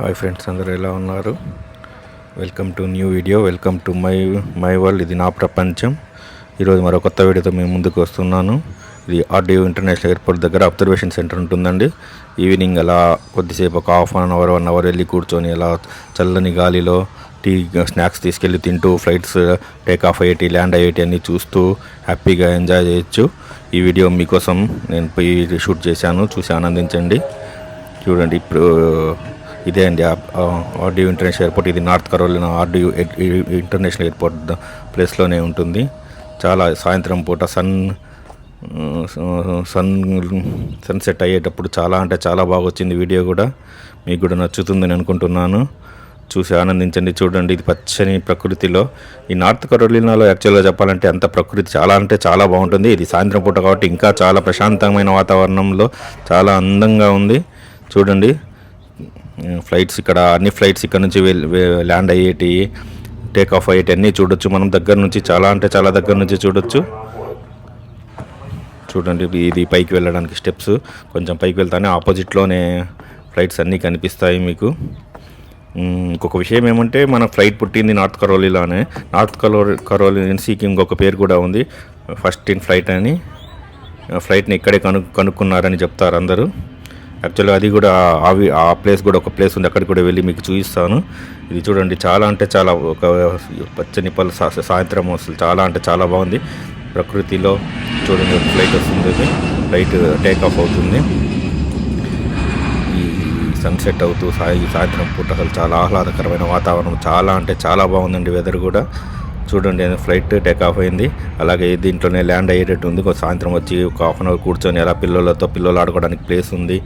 Hi friends అందరూ ఎలా ఉన్నారు? Welcome to new video welcome to my my world. ఇది నా ప్రపంచం. ఈరోజు మరో కొత్త వీడియోతో మేము ముందుకు వస్తున్నాను. ఇది R D U international airport దగ్గర అబ్జర్వేషన్ సెంటర్ ఉంటుందండి. ఈవినింగ్ అలా కొద్దిసేపు ఒక half an hour one hour వెళ్ళి కూర్చొని అలా చల్లని గాలిలో టీ స్నాక్స్ తీసుకెళ్ళి తింటూ ఫ్లైట్స్ టేక్ ఆఫ్ అయ్యేటి ల్యాండ్ అయ్యేటి అన్నీ చూస్తూ హ్యాపీగా ఎంజాయ్ చేయొచ్చు. ఈ వీడియో మీకోసం నేను పోయి షూట్ చేశాను. చూసి ఆనందించండి. చూడండి ఇప్పుడు ఇదే అండి. R D U international airport ఇది North Carolina R D U international airport ప్లేస్లోనే ఉంటుంది. చాలా సాయంత్రం పూట సన్ సన్ సన్సెట్ అయ్యేటప్పుడు చాలా అంటే చాలా బాగా వచ్చింది వీడియో కూడా. మీకు కూడా నచ్చుతుందని అనుకుంటున్నాను. చూసి ఆనందించండి. చూడండి ఇది పచ్చని ప్రకృతిలో. ఈ నార్త్ కరోలినాలో యాక్చువల్గా చెప్పాలంటే అంత ప్రకృతి చాలా అంటే చాలా బాగుంటుంది. ఇది సాయంత్రం పూట కాబట్టి ఇంకా చాలా ప్రశాంతమైన వాతావరణంలో చాలా అందంగా ఉంది. చూడండి. ఫ్లైట్స్ ఇక్కడ అన్ని ఫ్లైట్స్ ఇక్కడ నుంచి వే- ల్యాండ్ అయ్యేటి టేక్ ఆఫ్ అయ్యేటి అన్నీ చూడొచ్చు. మనం దగ్గర నుంచి చాలా అంటే చాలా దగ్గర నుంచి చూడొచ్చు. చూడండి ఇది- ఇది పైకి వెళ్ళడానికి స్టెప్స్ కొంచెం పైకి వెళ్తానే ఆపోజిట్లోనే ఫ్లైట్స్ అన్నీ కనిపిస్తాయి మీకు. ఇంకొక విషయం ఏమంటే మన ఫ్లైట్ పుట్టింది నార్త్ కరోలీలోనే నార్త్ కరో కరోలిన్సీకి ఇంకొక పేరు కూడా ఉంది. ఫస్ట్ ఇన్ ఫ్లైట్ అని. ఫ్లైట్ని ఇక్కడే కను కనుక్కున్నారని చెప్తారు అందరూ. యాక్చువల్గా అది కూడా అవి ఆ ప్లేస్ కూడా ఒక ప్లేస్ ఉంది. అక్కడికి కూడా వెళ్ళి మీకు చూపిస్తాను. ఇది చూడండి చాలా అంటే చాలా ఒక పచ్చని పలు సాయంత్రం అసలు చాలా అంటే చాలా బాగుంది. ప్రకృతిలో చూడండి ఫ్లైట్ వస్తుంది ఫ్లైట్ టేక్ ఆఫ్ అవుతుంది. ఈ సన్సెట్ అవుతూ సాయి సాయంత్రం పూట అసలు చాలా ఆహ్లాదకరమైన వాతావరణం. చాలా అంటే చాలా బాగుందండి వెదర్ కూడా. చూడండి ఫ్లైట్ టేక్ ఆఫ్ అయింది. అలాగే దీంట్లోనే ల్యాండ్ అయ్యేటట్టు ఉంది. సాయంత్రం వచ్చి ఒక హాఫ్ అన్ అవర్ కూర్చొని అలా పిల్లలతో పిల్లలు ఆడుకోవడానికి ప్లేస్ ఉంది.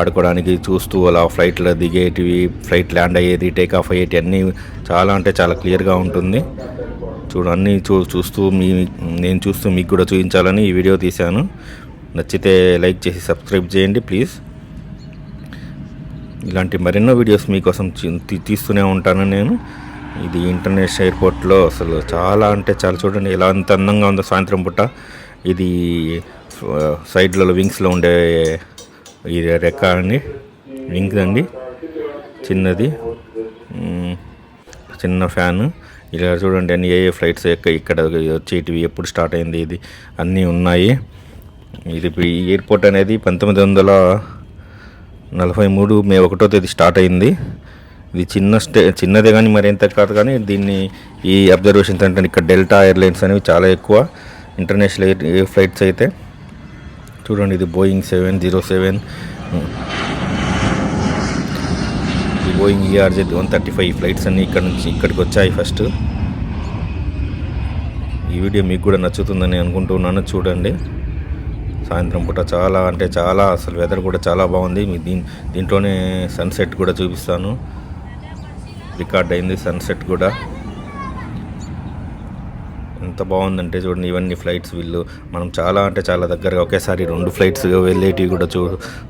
ఆడుకోవడానికి చూస్తూ అలా ఫ్లైట్లో దిగేటివి ఫ్లైట్ ల్యాండ్ అయ్యేది టేక్ ఆఫ్ అయ్యేటి అన్నీ చాలా అంటే చాలా క్లియర్గా ఉంటుంది. చూడు అన్నీ చూ చూస్తూ మీ నేను చూస్తూ మీకు కూడా చూపించాలని ఈ వీడియో తీశాను. నచ్చితే లైక్ చేసి సబ్స్క్రైబ్ చేయండి ప్లీజ్. ఇలాంటి మరెన్నో వీడియోస్ మీకోసం తీస్తూనే ఉంటాను నేను. ఇది ఇంటర్నేషనల్ ఎయిర్పోర్ట్లో అసలు చాలా అంటే చాలా చూడండి ఎలా అంత అందంగా ఉందో సాయంత్రం పూట. ఇది సైడ్లలో వింగ్స్లో ఉండే ఇది రెక్క అండి వింగ్స్ అండి చిన్నది చిన్న ఫ్యాన్. ఇలా చూడండి అన్ని ఏ ఏ ఫ్లైట్స్ ఎక్క ఇక్కడ వచ్చేటివి ఎప్పుడు స్టార్ట్ అయింది ఇది అన్నీ ఉన్నాయి. ఇది ఈ ఎయిర్పోర్ట్ అనేది పంతొమ్మిది వందల నలభై మూడు మే ఒకటో తేదీ స్టార్ట్ అయింది. ఇది చిన్న స్టే చిన్నదే కానీ మరి ఎంత కాదు కానీ దీన్ని ఈ అబ్జర్వేషన్ సెంటర్ ఇక్కడ డెల్టా ఎయిర్లైన్స్ అనేవి చాలా ఎక్కువ. ఇంటర్నేషనల్ ఎయిర్ ఎయిర్ ఫ్లైట్స్ అయితే చూడండి ఇది బోయింగ్ సెవెన్ జీరో సెవెన్ ఈ Boeing E R Z one thirty five flights అన్నీ ఇక్కడ నుంచి ఇక్కడికి వచ్చాయి ఫస్ట్ ఈ వీడియో మీకు కూడా నచ్చుతుందని అనుకుంటున్నాను చూడండి. సాయంత్రం పూట చాలా అంటే చాలా అసలు వెదర్ కూడా చాలా బాగుంది. మీ దీని దీంట్లోనే సన్సెట్ కూడా చూపిస్తాను. రికార్డ్ అయింది సన్సెట్ కూడా. ఎంత బాగుందంటే చూడండి ఇవన్నీ ఫ్లైట్స్ వీళ్ళు. మనం చాలా అంటే చాలా దగ్గరగా ఒకేసారి రెండు ఫ్లైట్స్ వెళ్ళేటివి కూడా చూ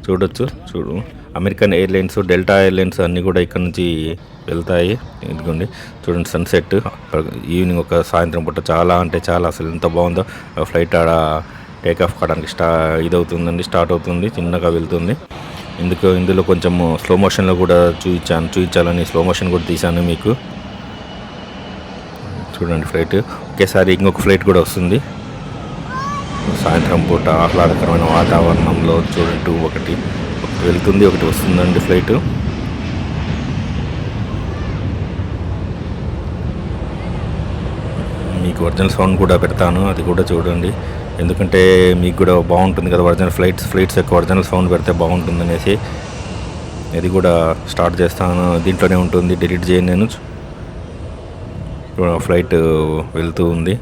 చూడొచ్చు. చూడు అమెరికన్ ఎయిర్లైన్స్ డెల్టా ఎయిర్లైన్స్ అన్నీ కూడా ఇక్కడ నుంచి వెళ్తాయి. ఎందుకండి చూడండి సన్సెట్ ఈవినింగ్ ఒక సాయంత్రం పూట చాలా అంటే చాలా అసలు ఎంత బాగుందో. ఆ ఫ్లైట్ ఆడ టేక్ ఆఫ్ కావడానికి స్టా ఇదవుతుందండి స్టార్ట్ అవుతుంది చిన్నగా వెళ్తుంది. ఇందుకు ఇందులో కొంచెం స్లో మోషన్లో కూడా చూపించాను చూపించాలని స్లో మోషన్ కూడా తీశాను మీకు. చూడండి ఫ్లైట్. ఒకేసారి ఇంకొక ఫ్లైట్ కూడా వస్తుంది. సాయంత్రం పూట ఆహ్లాదకరమైన వాతావరణంలో చూడండి ఒకటి. ఒకటి వెళ్తుంది ఒకటి వస్తుందండి ఫ్లైట్. మీకు ఒరిజినల్ సౌండ్ కూడా పెడతాను అది కూడా చూడండి. ఎందుకంటే మీకు కూడా బాగుంటుంది కదా ఒరిజినల్ ఫ్లైట్స్ ఫ్లైట్స్ యొక్క ఒరిజినల్ సౌండ్ పెడితే బాగుంటుంది అనేసి. ఇది కూడా స్టార్ట్ చేస్తాను దీంట్లోనే ఉంటుంది డిలీట్ చేయను నేను. ఫ్లైట్ వెళ్తూ ఉంది.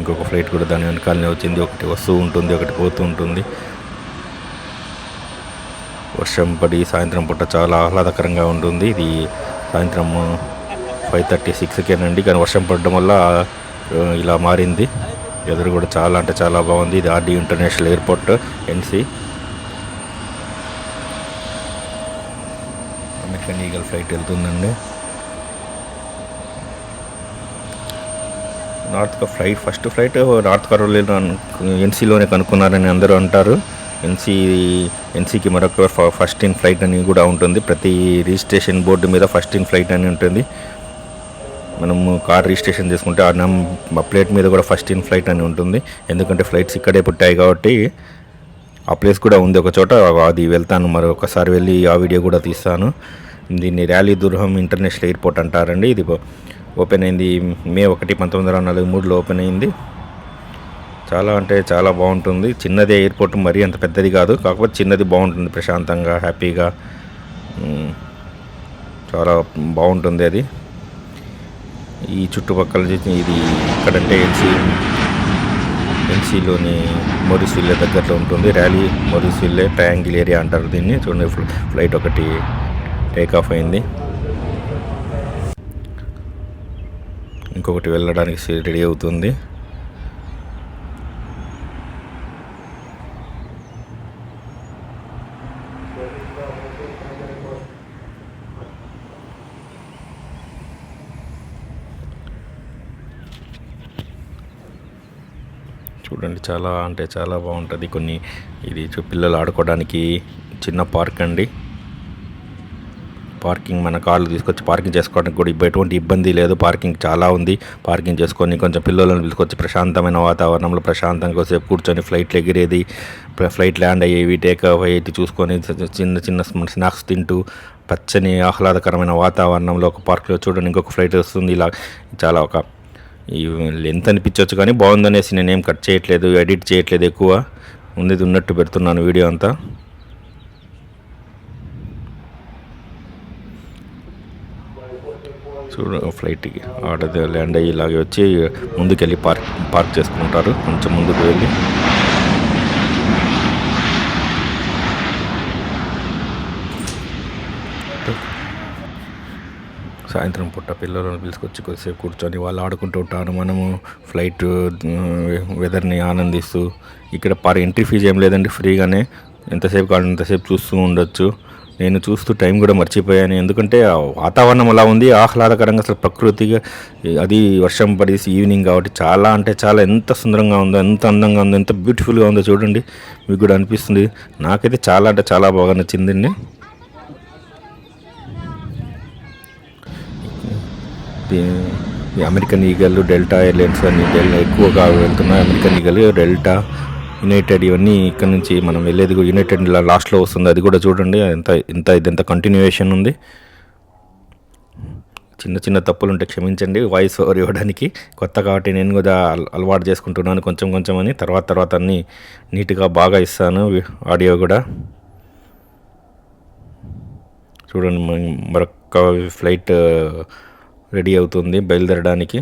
ఇంకొక ఫ్లైట్ కూడా దాని వెనకాలనే వచ్చింది. ఒకటి వస్తూ ఉంటుంది ఒకటి పోతూ ఉంటుంది. వర్షం పడి సాయంత్రం పూట చాలా ఆహ్లాదకరంగా ఉంటుంది. ఇది సాయంత్రం ఫైవ్ థర్టీ సిక్స్కేనండి కానీ వర్షం పడడం వల్ల ఇలా మారింది. ఎదురు కూడా చాలా అంటే చాలా బాగుంది. ఇది R D international airport N C. American Eagle flight వెళ్తుందండి. North flight first flight North Carolina ఎన్సీలోనే కనుక్కున్నారని అందరూ అంటారు. ఎన్సీ ఎన్సీకి మరొక ఫ- ఫస్ట్ ఇన్ ఫ్లైట్ అని కూడా ఉంటుంది. ప్రతి రిజిస్ట్రేషన్ బోర్డు మీద ఫస్ట్ ఇన్ ఫ్లైట్ అని ఉంటుంది. మనము కార్ రిజిస్ట్రేషన్ చేసుకుంటే ఆ నమ్ ప్లేట్ మీద కూడా ఫస్ట్ ఇన్ ఫ్లైట్ అని ఉంటుంది. ఎందుకంటే ఫ్లైట్స్ ఇక్కడే పుట్టాయి కాబట్టి ఆ ప్లేస్ కూడా ఉంది ఒక చోట. అది వెళ్తాను మరొకసారి వెళ్ళి ఆ వీడియో కూడా తీస్తాను. దీన్ని ర్యాలీ దుర్హం ఇంటర్నేషనల్ ఎయిర్పోర్ట్ అంటారండి. ఇది ఓపెన్ అయింది మే ఒకటి పంతొమ్మిది వందల నలభై మూడులో ఓపెన్ అయింది. చాలా అంటే చాలా బాగుంటుంది. చిన్నది ఎయిర్పోర్ట్ మరీ అంత పెద్దది కాదు. కాకపోతే చిన్నది బాగుంటుంది ప్రశాంతంగా హ్యాపీగా. చాలా బాగుంటుంది అది. ఈ చుట్టుపక్కల ఇది ఇక్కడంటే ఎన్సీ ఎన్సీలోని మొరిసిల్లే దగ్గరలో ఉంటుంది. ర్యాలీ మొరిసిల్లే ట్రయాంగిల్ ఏరియా అంటారు దీన్ని. చూడండి ఫ్లైట్ ఒకటి టేక్ ఆఫ్ అయింది. ఇంకొకటి వెళ్ళడానికి రెడీ అవుతుంది. చూడండి చాలా అంటే చాలా బాగుంటుంది. కొన్ని ఇది చూ- పిల్లలు ఆడుకోవడానికి చిన్న పార్క్ అండి. పార్కింగ్ మన కార్లు తీసుకొచ్చి పార్కింగ్ చేసుకోవడానికి కూడా ఎటువంటి ఇబ్బంది లేదు. పార్కింగ్ చాలా ఉంది. పార్కింగ్ చేసుకొని కొంచెం పిల్లలను తీసుకొచ్చి ప్రశాంతమైన వాతావరణంలో ప్రశాంతంగా సేపు కూర్చొని ఫ్లైట్లు ఎగిరేది ఫ్లైట్ ల్యాండ్ అయ్యేవి టేక్ ఆఫ్ చూసుకొని చిన్న చిన్న స్నాక్స్ తింటూ పచ్చని ఆహ్లాదకరమైన వాతావరణంలో ఒక పార్క్లో చూడండి. ఇంకొక ఫ్లైట్ వస్తుంది. ఇలా చాలా ఒక ఈ లెంత్ అనిపించవచ్చు కానీ బాగుందనేసి నేనేం కట్ చేయట్లేదు ఎడిట్ చేయట్లేదు ఎక్కువ. ఉంది ఉన్నట్టు పెడుతున్నాను వీడియో అంతా. చూడు ఫ్లైట్కి ఆడ ల్యాండ్ అయ్యి ఇలాగే వచ్చి ముందుకెళ్ళి పార్క్ పార్క్ చేసుకుంటారు. కొంచెం ముందుకు వెళ్ళి. సాయంత్రం పూట పిల్లలను పిలుచుకొచ్చి కొద్దిసేపు కూర్చొని వాళ్ళు ఆడుకుంటూ ఉంటారు. మనము ఫ్లైట్ వెదర్ని ఆనందిస్తూ ఇక్కడ పర్ ఎంట్రీ ఫీజు ఏం లేదండి. ఫ్రీగానే. ఎంతసేపు కావాలంటే ఎంతసేపు చూస్తూ ఉండొచ్చు. నేను చూస్తూ టైం కూడా మర్చిపోయాను. ఎందుకంటే ఆ వాతావరణం అలా ఉంది ఆహ్లాదకరంగా అసలు ప్రకృతిగా అది వర్షం పడేసి ఈవినింగ్ కాబట్టి చాలా అంటే చాలా ఎంత సుందరంగా ఉందో ఎంత అందంగా ఉందో ఎంత బ్యూటిఫుల్గా ఉందో చూడండి. మీకు కూడా అనిపిస్తుంది. నాకైతే చాలా అంటే చాలా బాగా నచ్చిందండి అమెరికన్ ఈగల్ డెల్టా ఎయిర్లైన్స్ అని డెల్ ఎక్కువగా వెళ్తున్నాయి. అమెరికన్ ఈగల్ డెల్టా యునైటెడ్ ఇవన్నీ ఇక్కడ నుంచి మనం వెళ్ళేది కూడా యునైటెడ్ లాస్ట్లో వస్తుంది. అది కూడా చూడండి. ఎంత ఇంత ఇదంత కంటిన్యూయేషన్ ఉంది. చిన్న చిన్న తప్పులు ఉంటే క్షమించండి. వాయిస్ ఓవర్ ఇవ్వడానికి. కొత్త కాబట్టి నేను కూడా అలవాటు చేసుకుంటున్నాను కొంచెం కొంచెం అని. తర్వాత తర్వాత అన్నీ నీట్గా బాగా ఇస్తాను. ఆడియో కూడా. చూడండి మరొక ఫ్లైట్ uh, రెడీ అవుతుంది బయలుదేరడానికి.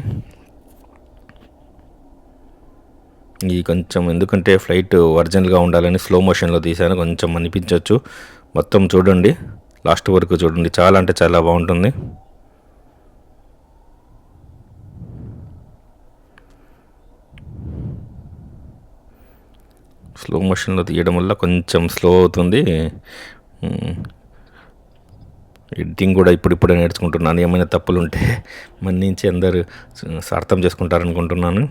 ఈ కొంచెం ఎందుకంటే ఫ్లైట్ ఒరిజినల్గా ఉండాలని స్లో మోషన్లో తీశాను కొంచెం అనిపించవచ్చు మొత్తం చూడండి లాస్ట్ వరకు చూడండి. చాలా అంటే చాలా బాగుంటుంది. స్లో మోషన్లో తీయడం వల్ల కొంచెం స్లో అవుతుంది. ఎడిటింగ్ కూడా ఇప్పుడిప్పుడే నేర్చుకుంటున్నాను. ఏమైనా తప్పులు ఉంటే మన్నించి అందరూ స- అర్థం చేసుకుంటారనుకుంటున్నాను.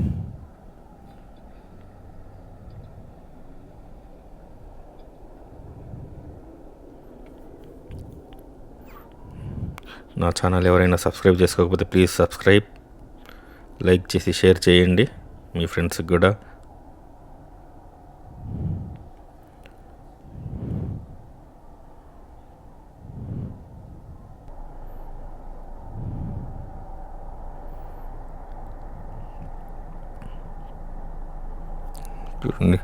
నా ఛానల్ ఎవరైనా సబ్స్క్రైబ్ చేసుకోకపోతే ప్లీజ్ సబ్స్క్రైబ్ లైక్ చేసి షేర్ చేయండి. మీ ఫ్రెండ్స్కి కూడా. చూడండి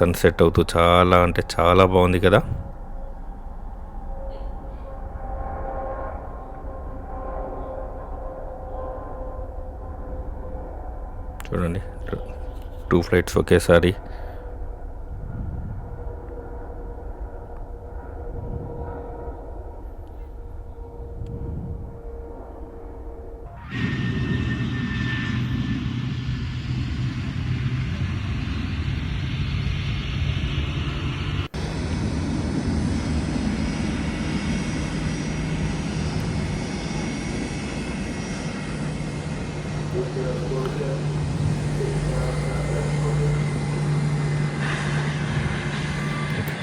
సన్సెట్ అవుతూ చాలా అంటే చాలా బాగుంది కదా. చూడండి టూ ఫ్లైట్స్ ఒకేసారి Gracias.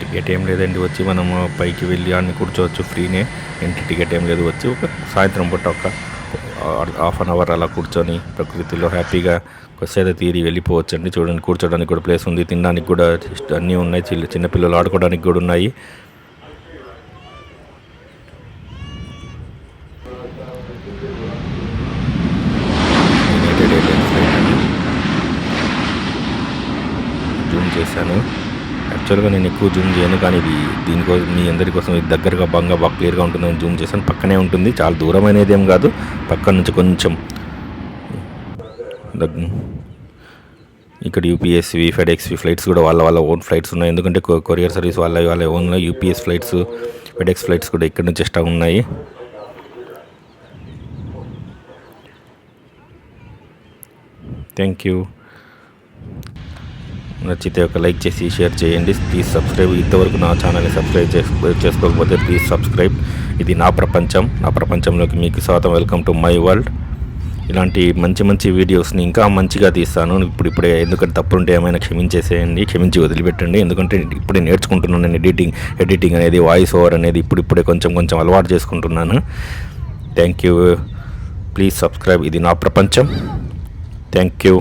టికెట్ ఏం లేదండి వచ్చి మనము పైకి వెళ్ళి అన్ని కూర్చోవచ్చు ఫ్రీనే. ఎంట్రీ టికెట్ ఏం లేదు వచ్చి ఒక సాయంత్రం పూట ఒక హాఫ్ అన్ అవర్ అలా కూర్చొని ప్రకృతిలో హ్యాపీగా సేద తీరి వెళ్ళిపోవచ్చు అండి చూడండి కూర్చోడానికి కూడా ప్లేస్ ఉంది. తినడానికి కూడా అన్నీ ఉన్నాయి. చిన్న చిన్నపిల్లలు ఆడుకోవడానికి కూడా ఉన్నాయి. జూమ్ చేశాను. యాక్చువల్గా నేను ఎక్కువ జూమ్ చేయను కానీ ఇది దీనికోసం మీ అందరి కోసం ఇది దగ్గరగా బాగా బాగా క్లియర్గా ఉంటుందని జూమ్ చేశాను. పక్కనే ఉంటుంది చాలా దూరం అనేది ఏం కాదు పక్కన నుంచి కొంచెం. ఇక్కడ యూపీఎస్వి ఫెడెక్స్వి ఫ్లైట్స్ కూడా వాళ్ళ వాళ్ళ ఓన్ ఫ్లైట్స్ ఉన్నాయి. ఎందుకంటే కొరియర్ సర్వీస్ వాళ్ళ వాళ్ళ own U P S flights FedEx flights కూడా ఇక్కడ నుంచి ఇష్టం ఉన్నాయి. థ్యాంక్ యూ నచ్చితే ఒక లైక్ చేసి షేర్ చేయండి. ప్లీజ్ సబ్స్క్రైబ్ ఇంతవరకు నా ఛానల్ని సబ్స్క్రైబ్ చేసుకో చేసుకోకపోతే ప్లీజ్ సబ్స్క్రైబ్ ఇది నా ప్రపంచం. నా ప్రపంచంలోకి మీకు స్వాగతం. వెల్కమ్ టు మై వరల్డ్ ఇలాంటి మంచి మంచి వీడియోస్ని ఇంకా మంచిగా తీస్తాను. ఇప్పుడు ఇప్పుడే ఎందుకంటే తప్పులుంటే ఏమైనా క్షమించేసేయండి. క్షమించి వదిలిపెట్టండి. ఎందుకంటే ఇప్పుడే నేర్చుకుంటున్నాను. నేను ఎడిటింగ్ ఎడిటింగ్ అనేది వాయిస్ ఓవర్ అనేది ఇప్పుడు ఇప్పుడే కొంచెం కొంచెం అలవాటు చేసుకుంటున్నాను. థ్యాంక్ యూ ప్లీజ్ సబ్స్క్రైబ్ ఇది నా ప్రపంచం. Thank you